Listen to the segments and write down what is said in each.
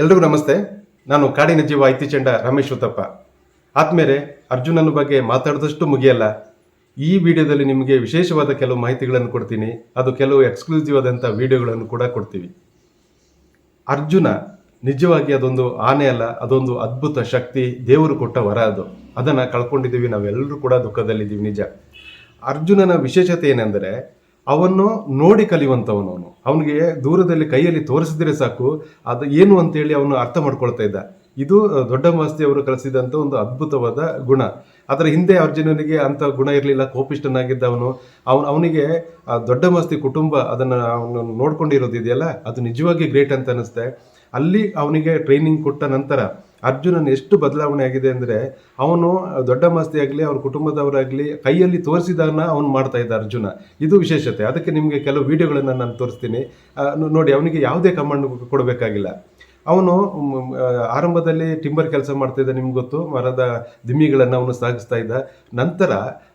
ಎಲ್ರಿಗೂ ನಮಸ್ತೆ. ನಾನು ಕಾಡಿನ ಜೀವ ಐತಿಚಂಡ ರಮೇಶ್ ಉತ್ತಪ್ಪ. ಆದ್ಮೇಲೆ ಅರ್ಜುನನ ಬಗ್ಗೆ ಮಾತಾಡಿದಷ್ಟು ಮುಗಿಯಲ್ಲ. ಈ ವಿಡಿಯೋದಲ್ಲಿ ನಿಮಗೆ ವಿಶೇಷವಾದ ಕೆಲವು ಮಾಹಿತಿಗಳನ್ನು ಕೊಡ್ತೀನಿ. ಅದು ಕೆಲವು ಎಕ್ಸ್ಕ್ಲೂಸಿವ್ ಆದಂಥ ವಿಡಿಯೋಗಳನ್ನು ಕೂಡ ಕೊಡ್ತೀವಿ. ಅರ್ಜುನ ನಿಜವಾಗಿ ಅದೊಂದು ಆನೆ ಅಲ್ಲ, ಅದೊಂದು ಅದ್ಭುತ ಶಕ್ತಿ, ದೇವರು ಕೊಟ್ಟ ವರ ಅದು. ಅದನ್ನು ಕಳ್ಕೊಂಡಿದ್ದೀವಿ ನಾವೆಲ್ಲರೂ ಕೂಡ ದುಃಖದಲ್ಲಿದ್ದೀವಿ, ನಿಜ. ಅರ್ಜುನನ ವಿಶೇಷತೆ ಏನೆಂದರೆ ಅವನ್ನು ನೋಡಿ ಕಲಿಯುವಂಥವನು ಅವನು. ಅವನಿಗೆ ದೂರದಲ್ಲಿ ಕೈಯಲ್ಲಿ ತೋರಿಸಿದ್ರೆ ಸಾಕು, ಅದು ಏನು ಅಂತೇಳಿ ಅವನು ಅರ್ಥ ಮಾಡ್ಕೊಳ್ತಾ ಇದ್ದ. ಇದು ದೊಡ್ಡ ಮಾಸ್ತಿ ಅವರು ಕಲಿಸಿದಂಥ ಒಂದು ಅದ್ಭುತವಾದ ಗುಣ. ಅದರ ಹಿಂದೆ ಅರ್ಜುನನಿಗೆ ಅಂಥ ಗುಣ ಇರಲಿಲ್ಲ ಕೋಪಿಷ್ಟನಾಗಿದ್ದ ಅವನು ಅವನು ಅವನಿಗೆ ದೊಡ್ಡ ಮಾಸ್ತಿ ಕುಟುಂಬ ಅದನ್ನು ಅವನು ನೋಡ್ಕೊಂಡಿರೋದು ಇದೆಯಲ್ಲ, ಅದು ನಿಜವಾಗಿ ಗ್ರೇಟ್ ಅಂತ ಅನಿಸುತ್ತೆ ಅಲ್ಲಿ ಅವನಿಗೆ ಟ್ರೈನಿಂಗ್ ಕೊಟ್ಟ ನಂತರ ಅರ್ಜುನನ್ ಎಷ್ಟು ಬದಲಾವಣೆ ಆಗಿದೆ ಅಂದರೆ ಅವನು ದೊಡ್ಡ ಮಸ್ತಿ ಆಗಲಿ, ಅವ್ರ ಕುಟುಂಬದವರಾಗಲಿ ಕೈಯಲ್ಲಿ ತೋರಿಸಿದಾನ ಅವನು ಮಾಡ್ತಾ ಇದ್ದ ಅರ್ಜುನ. ಇದು ವಿಶೇಷತೆ. ಅದಕ್ಕೆ ನಿಮಗೆ ಕೆಲವು ವಿಡಿಯೋಗಳನ್ನು ನಾನು ತೋರಿಸ್ತೀನಿ. ನೋಡಿ, ಅವನಿಗೆ ಯಾವುದೇ ಕಮಾಂಡ್ ಕೊಡಬೇಕಾಗಿಲ್ಲ. ಅವನು ಆರಂಭದಲ್ಲಿ ಟಿಂಬರ್ ಕೆಲಸ ಮಾಡ್ತಿದ್ದ, ನಿಮ್ಗೆ ಗೊತ್ತು, ಮರದ ದಿಮ್ಮಿಗಳನ್ನು ಅವನು ಸಾಗಿಸ್ತಾ ಇದ್ದ. ನಂತರ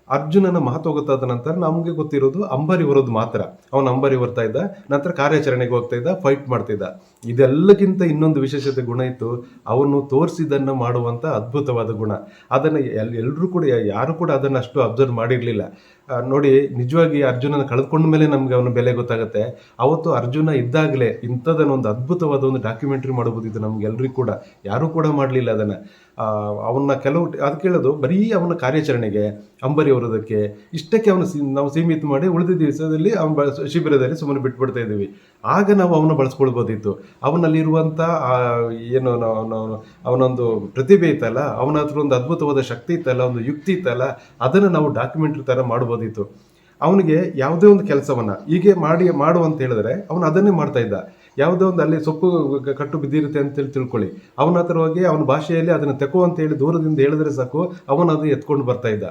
ಅರ್ಜುನನ ಮಹತ್ವ ಗೊತ್ತಾದ ನಂತರ ನಮಗೆ ಗೊತ್ತಿರೋದು ಅಂಬರಿ ಹೊರೋದು ಮಾತ್ರ. ಅವನು ಅಂಬರಿ ಬರ್ತಾ ಇದ್ದ, ನಂತರ ಕಾರ್ಯಾಚರಣೆಗೆ ಹೋಗ್ತಾ ಇದ್ದ ಫೈಟ್ ಮಾಡ್ತಿದ್ದ ಇದೆಲ್ಲಕ್ಕಿಂತ ಇನ್ನೊಂದು ವಿಶೇಷತೆ ಗುಣ ಇತ್ತು, ಅವನು ತೋರಿಸಿದ್ದನ್ನು ಮಾಡುವಂಥ ಅದ್ಭುತವಾದ ಗುಣ. ಅದನ್ನು ಎಲ್ ಎಲ್ಲರೂ ಕೂಡ, ಯಾರು ಕೂಡ ಅದನ್ನು ಅಷ್ಟು ಅಬ್ಸರ್ವ್ ಮಾಡಿರಲಿಲ್ಲ. ನೋಡಿ, ನಿಜವಾಗಿ ಅರ್ಜುನನ ಕಳೆದುಕೊಂಡ ಮೇಲೆ ನಮ್ಗೆ ಅವನ ಬೆಲೆ ಗೊತ್ತಾಗುತ್ತೆ. ಅವತ್ತು ಅರ್ಜುನ ಇದ್ದಾಗಲೇ ಇಂಥದನ್ನ ಒಂದು ಅದ್ಭುತವಾದ ಒಂದು ಡಾಕ್ಯುಮೆಂಟ್ರಿ ಮಾಡಬಹುದಿತ್ತು ನಮ್ಗೆಲ್ರಿಗೂ ಕೂಡ. ಯಾರೂ ಕೂಡ ಮಾಡಲಿಲ್ಲ ಅದನ್ನು. ಅವನ್ನ ಕೆಲವು, ಅದು ಕೇಳೋದು, ಬರೀ ಅವನ ಕಾರ್ಯಾಚರಣೆಗೆ, ಅಂಬರಿ ಅವರದಕ್ಕೆ ಇಷ್ಟಕ್ಕೆ ಅವನು ನಾವು ಸೀಮಿತ ಮಾಡಿ ಉಳಿದ ದಿವಸದಲ್ಲಿ ಅವನ ಶಿಬಿರದಲ್ಲಿ ಸುಮ್ಮನೆ ಬಿಟ್ಬಿಡ್ತಾ ಇದ್ದೀವಿ. ಆಗ ನಾವು ಅವನ ಬಳಸ್ಕೊಳ್ಬೋದಿತ್ತು. ಅವನಲ್ಲಿರುವಂಥ ಏನು ನಾವು- ಅವನೊಂದು ಪ್ರತಿಭೆ ಇತ್ತಲ್ಲ ಅವನ ಹತ್ರ ಒಂದು ಅದ್ಭುತವಾದ ಶಕ್ತಿ ಇತ್ತಲ್ಲ, ಒಂದು ಯುಕ್ತಿ ಇತ್ತಲ್ಲ, ಅದನ್ನು ನಾವು ಡಾಕ್ಯುಮೆಂಟ್ರಿ ಥರ ಮಾಡ್ಬೋದಿತ್ತು ಅವನಿಗೆ ಯಾವುದೇ ಒಂದು ಕೆಲಸವನ್ನ ಹೀಗೆ ಮಾಡಿ, ಮಾಡು ಅಂತ ಹೇಳಿದ್ರೆ ಅವನು ಅದನ್ನೇ ಮಾಡ್ತಾ ಇದ್ದ. ಯಾವುದೋ ಒಂದು ಅಲ್ಲಿ ಸೊಪ್ಪು ಕಟ್ಟು ಬಿದ್ದಿರುತ್ತೆ ಅಂತೇಳಿ ತಿಳ್ಕೊಳ್ಳಿ. ಅವನ ಹತ್ರ ಹೋಗಿ ಅವನ ಭಾಷೆಯಲ್ಲಿ ಅದನ್ನು ತೆಕೋ ಅಂತ ಹೇಳಿ ದೂರದಿಂದ ಹೇಳಿದ್ರೆ ಸಾಕು ಅವನು ಅದು ಎತ್ಕೊಂಡು ಬರ್ತಾ ಇದ್ದ.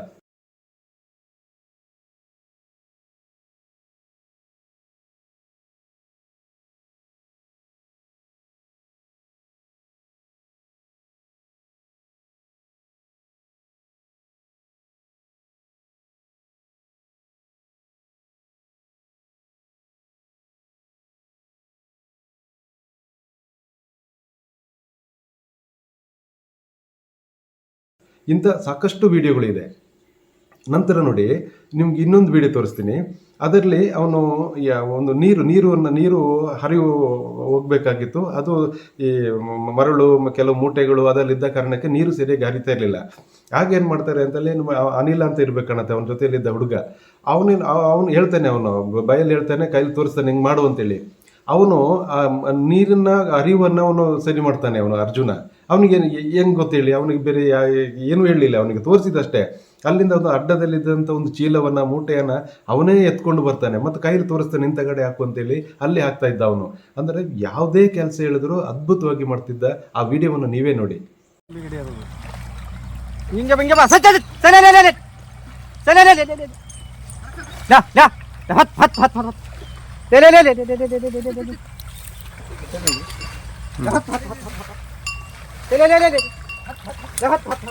ಇಂಥ ಸಾಕಷ್ಟು ವಿಡಿಯೋಗಳಿದೆ. ನಂತರ ನೋಡಿ, ನಿಮ್ಗೆ ಇನ್ನೊಂದು ವಿಡಿಯೋ ತೋರಿಸ್ತೀನಿ. ಅದರಲ್ಲಿ ಅವನು ಒಂದು ನೀರು ನೀರನ್ನು ನೀರು ಹರಿವು ಹೋಗಬೇಕಾಗಿತ್ತು. ಅದು ಈ ಮರಳು, ಕೆಲವು ಮೂಟೆಗಳು ಅದರಲ್ಲಿದ್ದ ಕಾರಣಕ್ಕೆ ನೀರು ಸರಿಯಾಗಿ ಹರಿತಾ ಇರಲಿಲ್ಲ. ಆಗ ಏನು ಮಾಡ್ತಾರೆ ಅಂತಲ್ಲಿ ಅನಿಲ ಅಂತ ಇರ್ಬೇಕನ್ನತ್ತೆ ಅವನ ಜೊತೆಯಲ್ಲಿದ್ದ ಹುಡುಗ. ಅವನೇನು ಅವನು ಹೇಳ್ತಾನೆ ಅವನು, ಬಯಲು ಹೇಳ್ತಾನೆ, ಕೈಲಿ ತೋರಿಸ್ತಾನೆ, ಹಿಂಗೆ ಮಾಡು ಅಂತೇಳಿ. ಅವನು ಆ ನೀರನ್ನ ಅರಿವನ್ನ ಅವನು ಸರಿ ಮಾಡ್ತಾನೆ ಅವನು ಅರ್ಜುನ ಅವನಿಗೆ ಹೆಂಗ್ ಗೊತ್ತೇಳಿ ಅವನಿಗೆ ಬೇರೆ ಏನು ಹೇಳಲಿಲ್ಲ ಅವನಿಗೆ ತೋರಿಸಿದಷ್ಟೇ ಅಲ್ಲಿಂದ ಒಂದು ಅಡ್ಡದಲ್ಲಿದ್ದಂಥ ಒಂದು ಚೀಲವನ್ನು ಮೂಟೆಯನ್ನು ಅವನೇ ಎತ್ಕೊಂಡು ಬರ್ತಾನೆ ಮತ್ತು ಕೈಲಿ ತೋರಿಸ್ತಾನೆ ಇಂಥ ಕಡೆ ಹಾಕು ಅಂತೇಳಿ ಅಲ್ಲಿ ಹಾಕ್ತಾ ಇದ್ದ ಅವನು ಅಂದರೆ ಯಾವುದೇ ಕೆಲಸ ಹೇಳಿದ್ರು ಅದ್ಭುತವಾಗಿ ಮಾಡ್ತಿದ್ದ ಆ ವಿಡಿಯೋವನ್ನು ನೀವೇ ನೋಡಿ ಹತ್ ಹತ್ ಹತ್ ಹತ್ ಲೇ ಲೇ ಲೇ ಲೇ ಲೇ ಲೇ ಲೇ ಲೇ ಲೇ ಲೇ ಲೇ ಹತ್ ಹತ್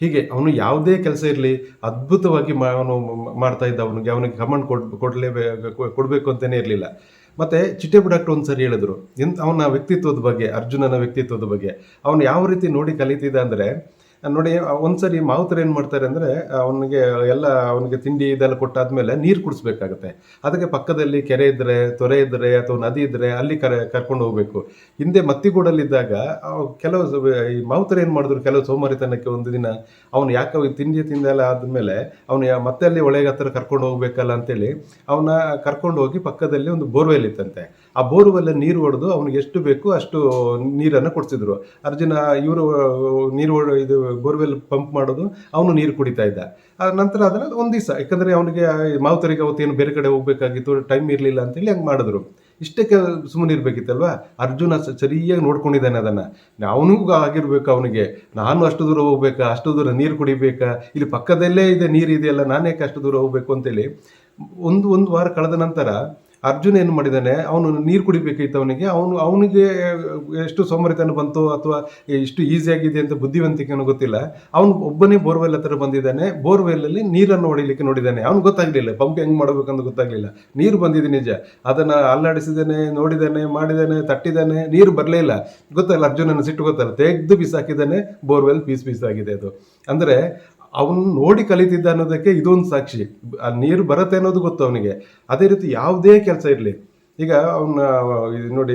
ಹೀಗೆ ಅವನು ಯಾವುದೇ ಕೆಲಸ ಇರಲಿ, ಅದ್ಭುತವಾಗಿ ಅವನು ಮಾಡ್ತಾ ಇದ್ದ ಅವನಿಗೆ ಅವನಿಗೆ ಕಮಾಂಡ್ ಕೊಡ್ ಕೊಡಲೇಬೇಕು ಕೊಡಬೇಕು ಅಂತಲೇ ಇರಲಿಲ್ಲ. ಮತ್ತೆ ಚಿಟ್ಟೆ ಡಾಕ್ಟರ್ ಒಂದು ಹೇಳಿದ್ರು, ಎಂತ ಅವನ ವ್ಯಕ್ತಿತ್ವದ ಬಗ್ಗೆ, ಅರ್ಜುನನ ವ್ಯಕ್ತಿತ್ವದ ಬಗ್ಗೆ, ಅವನು ಯಾವ ರೀತಿ ನೋಡಿ ಕಲಿತಿದ್ದ ಅಂದರೆ ನೋಡಿ, ಒಂದ್ಸರಿ ಮಾವುತರು ಏನು ಮಾಡ್ತಾರೆ ಅಂದರೆ, ಅವನಿಗೆ ಎಲ್ಲ, ಅವನಿಗೆ ತಿಂಡಿ ಇದೆಲ್ಲ ಕೊಟ್ಟಾದ್ಮೇಲೆ ನೀರು ಕುಡಿಸ್ಬೇಕಾಗತ್ತೆ. ಅದಕ್ಕೆ ಪಕ್ಕದಲ್ಲಿ ಕೆರೆ ಇದ್ದರೆ ತೊರೆ ಇದ್ದರೆ ಅಥವಾ ನದಿ ಇದ್ದರೆ ಅಲ್ಲಿ ಕರೆ, ಕರ್ಕೊಂಡು ಹೋಗಬೇಕು. ಹಿಂದೆ ಮತ್ತಿಗೂಡಲ್ಲಿದ್ದಾಗ ಕೆಲವು ಈ ಮಾವುತರು ಏನು ಮಾಡಿದ್ರು ಕೆಲವು ಸೋಮಾರಿತನಕ್ಕೆ ಒಂದು ದಿನ, ಅವನು ಯಾಕೆ ತಿಂಡಿ ತಿಂದೆಲ್ಲ ಆದಮೇಲೆ, ಅವನು ಮತ್ತೆ ಅಲ್ಲಿ ಒಳಗೆ ಹತ್ರ ಕರ್ಕೊಂಡು ಹೋಗ್ಬೇಕಲ್ಲ ಅಂತೇಳಿ, ಅವನ ಕರ್ಕೊಂಡು ಹೋಗಿ ಪಕ್ಕದಲ್ಲಿ ಒಂದು ಬೋರ್ವೆಲ್ ಇತ್ತಂತೆ. ಆ ಬೋರ್ವೆಲ್ ನೀರು ಹೊಡೆದು ಅವ್ನಿಗೆ ಎಷ್ಟು ಬೇಕು ಅಷ್ಟು ನೀರನ್ನು ಕೊಡ್ತಿದ್ರು ಅರ್ಜುನ ಇವರು, ನೀರು ಇದು ಬೋರ್ವೆಲ್ ಪಂಪ್ ಮಾಡೋದು, ಅವನು ನೀರು ಕುಡಿತಾ ಇದ್ದ. ಆ ನಂತರ ಅದನ್ನ ಒಂದು ದಿವಸ, ಯಾಕಂದ್ರೆ ಅವನಿಗೆ ಮಾವುತರಿಗೆ ಅವತ್ತೇನು ಬೇರೆ ಕಡೆ ಹೋಗ್ಬೇಕಾಗಿತ್ತು, ಟೈಮ್ ಇರಲಿಲ್ಲ ಅಂತೇಳಿ ಹಂಗೆ ಮಾಡಿದ್ರು. ಇಷ್ಟಕ್ಕೆ ಸುಮ್ಮನೆ ಇರ್ಬೇಕಿತ್ತಲ್ವಾ? ಅರ್ಜುನ ಸರಿಯಾಗಿ ನೋಡ್ಕೊಂಡಿದ್ದಾನೆ ಅದನ್ನ. ಅವನಿಗೂ ಆಗಿರ್ಬೇಕು ಅವನಿಗೆ. ನಾನು ಅಷ್ಟು ದೂರ ಹೋಗ್ಬೇಕಾ? ಅಷ್ಟು ದೂರ ನೀರು ಕುಡಿಬೇಕಾ? ಇಲ್ಲಿ ಪಕ್ಕದಲ್ಲೇ ಇದೆ ನೀರು ಇದೆಯಲ್ಲ ಯಾಕೆ ಅಷ್ಟು ದೂರ ಹೋಗ್ಬೇಕು ಅಂತೇಳಿ, ಒಂದು ಒಂದು ವಾರ ಕಳೆದ ನಂತರ ಅರ್ಜುನ್ ಏನು ಮಾಡಿದ್ದಾನೆ ಅವನು ನೀರು ಕುಡಿಬೇಕಿತ್ತು ಅವನಿಗೆ, ಅವನು, ಅವನಿಗೆ ಎಷ್ಟು ಸೋಮರಿತನ ಬಂತು ಅಥವಾ ಇಷ್ಟು ಈಸಿಯಾಗಿದೆ ಅಂತ ಬುದ್ಧಿವಂತಿಕೆನೂ ಗೊತ್ತಿಲ್ಲ. ಅವನು ಒಬ್ಬನೇ ಬೋರ್ವೆಲ್ ಹತ್ರ ಬಂದಿದ್ದಾನೆ ಬೋರ್ವೆಲ್ಲಲ್ಲಿ ನೀರನ್ನು ಹೊಡಿಲಿಕ್ಕೆ ನೋಡಿದ್ದಾನೆ ಅವ್ನು ಗೊತ್ತಾಗ್ಲಿಲ್ಲ, ಪಂಪ್ ಹೆಂಗೆ ಮಾಡಬೇಕಂತ ಗೊತ್ತಾಗ್ಲಿಲ್ಲ. ನೀರು ಬಂದಿದೆ ನಿಜ. ಅದನ್ನು ಅಲ್ಲಾಡಿಸಿದ್ದಾನೆ ನೋಡಿದ್ದಾನೆ ಮಾಡಿದ್ದಾನೆ ತಟ್ಟಿದ್ದಾನೆ ನೀರು ಬರಲೇ ಇಲ್ಲ. ಗೊತ್ತಲ್ಲ ಅರ್ಜುನನ ಸಿಟ್ಟು ಗೊತ್ತಲ್ಲ? ತೆಗೆದು ಬಿಸಾಕಿದ್ದಾನೆ ಬೋರ್ವೆಲ್ ಪೀಸ್ ಪೀಸ್ ಆಗಿದೆ ಅದು. ಅಂದ್ರೆ ಅವನು ನೋಡಿ ಕಲಿತಿದ್ದ ಅನ್ನೋದಕ್ಕೆ ಇದೊಂದು ಸಾಕ್ಷಿ. ಆ ನೀರು ಬರುತ್ತೆ ಅನ್ನೋದು ಗೊತ್ತು ಅವನಿಗೆ. ಅದೇ ರೀತಿ ಯಾವುದೇ ಕೆಲಸ ಇರಲಿ. ಈಗ ಅವನ ನೋಡಿ,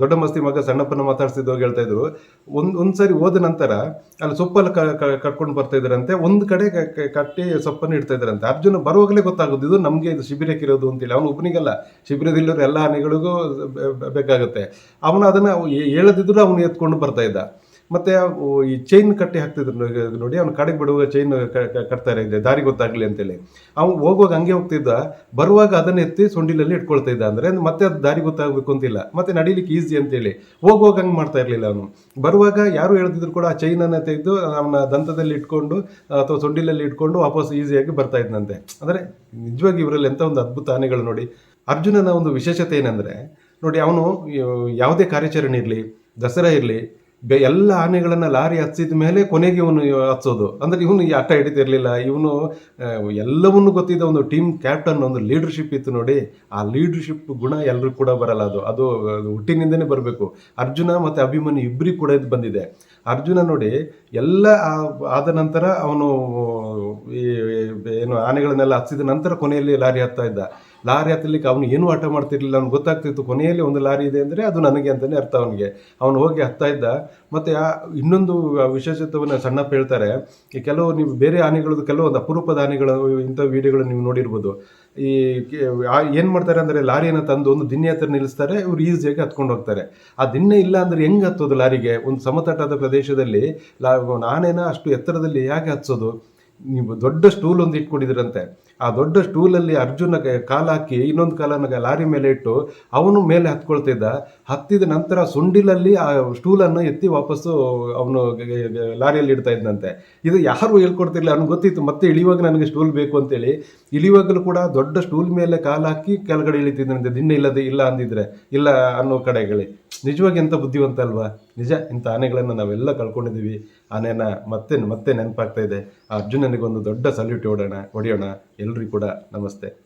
ದೊಡ್ಡ ಮಸ್ತಿ ಮಗ ಸಣ್ಣಪ್ಪನ ಮಾತಾಡ್ಸಿದ್ದವಾಗ ಹೇಳ್ತಾ ಇದ್ರು. ಒಂದ್ ಒಂದ್ಸರಿ ಹೋದ ನಂತರ ಅಲ್ಲಿ ಸೊಪ್ಪಲ್ಲಿ ಕಟ್ಕೊಂಡು ಬರ್ತಾ ಇದ್ರಂತೆ. ಒಂದ್ ಕಡೆ ಕಟ್ಟಿ ಸೊಪ್ಪನ್ನು ಇಡ್ತಾ ಇದ್ರಂತೆ. ಅರ್ಜುನ ಬರುವಾಗಲೇ ಗೊತ್ತಾಗೋದು, ಇದು ನಮಗೆ ಇದು ಶಿಬಿರಕ್ಕಿರೋದು ಅಂತೇಳಿ ಅವನು ಒಬ್ಬನಿಗಲ್ಲ. ಶಿಬಿರದಲ್ಲಿರೋ ಎಲ್ಲ ಬೆ- ಬೇಕಾಗುತ್ತೆ. ಅವನು ಅದನ್ನ ಹೇಳದಿದ್ರು ಅವನು ಎತ್ಕೊಂಡು ಬರ್ತಾ ಇದ್ದ. ಮತ್ತೆ ಈ ಚೈನ್ ಕಟ್ಟಿ ಹಾಕ್ತಿದ್ರು ನೋಡಿ- ಅವ್ನು ಕಡೆಗೆ ಬಿಡುವಾಗ ಚೈನ್ ಕಟ್ತಾ ಇದೆ ದಾರಿ ಗೊತ್ತಾಗ್ಲಿ ಅಂತೇಳಿ. ಅವ್ನು ಹೋಗುವಾಗ ಹಂಗೆ ಹೋಗ್ತಿದ್ದ, ಬರುವಾಗ ಅದನ್ನ ಎತ್ತಿ ಸೊಂಡಿಲಲ್ಲಿ ಇಟ್ಕೊಳ್ತಾ ಇದ್ದ ಅಂದ್ರೆ ಮತ್ತೆ ಅದು ದಾರಿ ಗೊತ್ತಾಗಬೇಕು ಅಂತಿಲ್ಲ. ಮತ್ತೆ ನಡಿಲಿಕ್ಕೆ ಈಸಿ ಅಂತೇಳಿ. ಹೋಗುವಾಗ ಹಂಗೆ ಮಾಡ್ತಾ ಇರಲಿಲ್ಲ ಅವನು. ಬರುವಾಗ ಯಾರು ಹೇಳ್ತಿದ್ರು ಕೂಡ ಆ ಚೈನ್ ಅನ್ನ ತೆಗೆದು ಅವನ ದಂತದಲ್ಲಿ ಇಟ್ಕೊಂಡು, ಅಥವಾ ಸೊಂಡಿಲಲ್ಲಿ ಇಟ್ಕೊಂಡು ವಾಪಸ್ ಈಸಿಯಾಗಿ ಬರ್ತಾ ಇದ್ನಂತೆ. ಅಂದ್ರೆ ನಿಜವಾಗಿ ಇವರಲ್ಲಿ ಎಂತ ಒಂದು ಅದ್ಭುತ ಆನೆಗಳು ನೋಡಿ. ಅರ್ಜುನನ ಒಂದು ವಿಶೇಷತೆ ಏನಂದ್ರೆ, ನೋಡಿ, ಅವನು ಯಾವುದೇ ಕಾರ್ಯಾಚರಣೆ ಇರಲಿ, ದಸರಾ ಇರಲಿ ಎಲ್ಲ ಆನೆಗಳನ್ನ ಲಾರಿ ಹಚ್ಚಿದ ಮೇಲೆ ಕೊನೆಗೆ ಇವನು ಹಚ್ಚೋದು. ಅಂದ್ರೆ ಇವನು ಈ ಆಟ ಹಿಡಿತಿರ್ಲಿಲ್ಲ. ಇವನು ಎಲ್ಲವನ್ನೂ ಗೊತ್ತಿದ್ದ ಒಂದು ಟೀಮ್ ಕ್ಯಾಪ್ಟನ್ ಒಂದು ಲೀಡರ್ಶಿಪ್ ಇತ್ತು ನೋಡಿ. ಆ ಲೀಡರ್ಶಿಪ್ ಗುಣ ಎಲ್ಲರೂ ಕೂಡ ಬರಲ್ಲ ಅದು. ಅದು ಹುಟ್ಟಿನಿಂದನೆ ಹುಟ್ಟಿನಿಂದನೇ ಬರಬೇಕು. ಅರ್ಜುನ ಮತ್ತೆ ಅಭಿಮನ್ಯು ಇಬ್ಬರಿಗೂ ಕೂಡ ಇದು ಬಂದಿದೆ. ಅರ್ಜುನ ನೋಡಿ, ಎಲ್ಲ ಆದ ನಂತರ ಅವನು ಈ, ಏನು ಆನೆಗಳನ್ನೆಲ್ಲ ಹಚ್ಚಿದ ನಂತರ ಕೊನೆಯಲ್ಲಿ ಲಾರಿ ಹತ್ತಾ ಇದ್ದ. ಲಾರಿ ಹತ್ತಲಿಕ್ಕೆ ಅವನು ಏನು ಆಟ ಮಾಡ್ತಿರ್ಲಿಲ್ಲ. ಅವ್ನು ಗೊತ್ತಾಗ್ತಿತ್ತು, ಕೊನೆಯಲ್ಲಿ ಒಂದು ಲಾರಿ ಇದೆ ಅಂದರೆ ಅದು ನನಗೆ ಅಂತಲೇ ಅರ್ಥ ಅವನಿಗೆ. ಅವನು ಹೋಗಿ ಹತ್ತಾ ಇದ್ದ. ಮತ್ತು ಇನ್ನೊಂದು ವಿಶೇಷತ್ವವನ್ನು ಸಣ್ಣಪ್ಪ ಹೇಳ್ತಾರೆ, ಈ ಕೆಲವು ನೀವು ಬೇರೆ ಆನೆಗಳದ್ದು ಕೆಲವೊಂದು ಅಪರೂಪದ ಆನೆಗಳು, ಇಂಥ ವಿಡಿಯೋಗಳು ನೀವು ನೋಡಿರ್ಬೋದು. ಈ ಏನು ಮಾಡ್ತಾರೆ ಅಂದರೆ ಲಾರಿಯನ್ನು ತಂದು ಒಂದು ದಿನ್ನೆ ಹತ್ರ ನಿಲ್ಲಿಸ್ತಾರೆ, ಇವ್ರು ಈಸಿಯಾಗಿ ಹತ್ಕೊಂಡು ಹೋಗ್ತಾರೆ. ಆ ದಿನ್ನೆ ಇಲ್ಲ ಅಂದರೆ ಹೆಂಗೆ ಹತ್ತೋದು ಲಾರಿಗೆ? ಒಂದು ಸಮತಟ್ಟಾದ ಪ್ರದೇಶದಲ್ಲಿ ಲಾ ಆನೆನ ಅಷ್ಟು ಎತ್ತರದಲ್ಲಿ ಹೇಗೆ ಹತ್ಸೋದು ನೀವು ದೊಡ್ಡ ಸ್ಟೂಲ್ ಒಂದು ಇಟ್ಕೊಂಡಿದ್ರಂತೆ. ಆ ದೊಡ್ಡ ಸ್ಟೂಲಲ್ಲಿ ಅರ್ಜುನ ಕಾಲು ಹಾಕಿ ಇನ್ನೊಂದು ಕಾಲನ ಲಾರಿ ಮೇಲೆ ಇಟ್ಟು ಅವನು ಮೇಲೆ ಹತ್ಕೊಳ್ತಿದ್ದ ಹತ್ತಿದ ನಂತರ ಸುಂಡಿಲಲ್ಲಿ ಆ ಸ್ಟೂಲನ್ನು ಎತ್ತಿ ವಾಪಸ್ಸು ಅವನು ಲಾರಿಯಲ್ಲಿ ಇಡ್ತಾ ಇದ್ದಂತೆ ಇದು ಯಾರು ಹೇಳ್ಕೊಡ್ತಿರ್ಲಿಲ್ಲ, ಅವ್ನಿಗೆ ಗೊತ್ತಿತ್ತು, ಮತ್ತೆ ಇಳಿಯುವಾಗ ನನಗೆ ಸ್ಟೂಲ್ ಬೇಕು ಅಂತೇಳಿ. ಇಳಿಯುವಾಗಲೂ ಕೂಡ ದೊಡ್ಡ ಸ್ಟೂಲ್ ಮೇಲೆ ಕಾಲು ಹಾಕಿ ಕೆಳಗಡೆ ಇಳಿತಿದ್ದಂತೆ ದಿನ ಇಲ್ಲದೆ ಇಲ್ಲ ಅಂದಿದ್ರೆ, ಇಲ್ಲ ಅನ್ನೋ ಕಡೆಗಳಿ ನಿಜವಾಗಿ ಎಂಥ ಬುದ್ಧಿವಂತ ಅಲ್ವಾ? ನಿಜ, ಇಂಥ ಆನೆಗಳನ್ನು ನಾವೆಲ್ಲ ಕಳ್ಕೊಂಡಿದ್ದೀವಿ. ಆನೆನ ಮತ್ತೆ ಮತ್ತೆ ನೆನಪಾಗ್ತಾ ಇದೆ. ಆ ಅರ್ಜುನನಿಗೊಂದು ದೊಡ್ಡ ಸಲ್ಯೂಟ್ ಹೊಡೋಣ ಹೊಡೆಯೋಣ. ಎಲ್ರಿಗೂ ಕೂಡ ನಮಸ್ತೆ.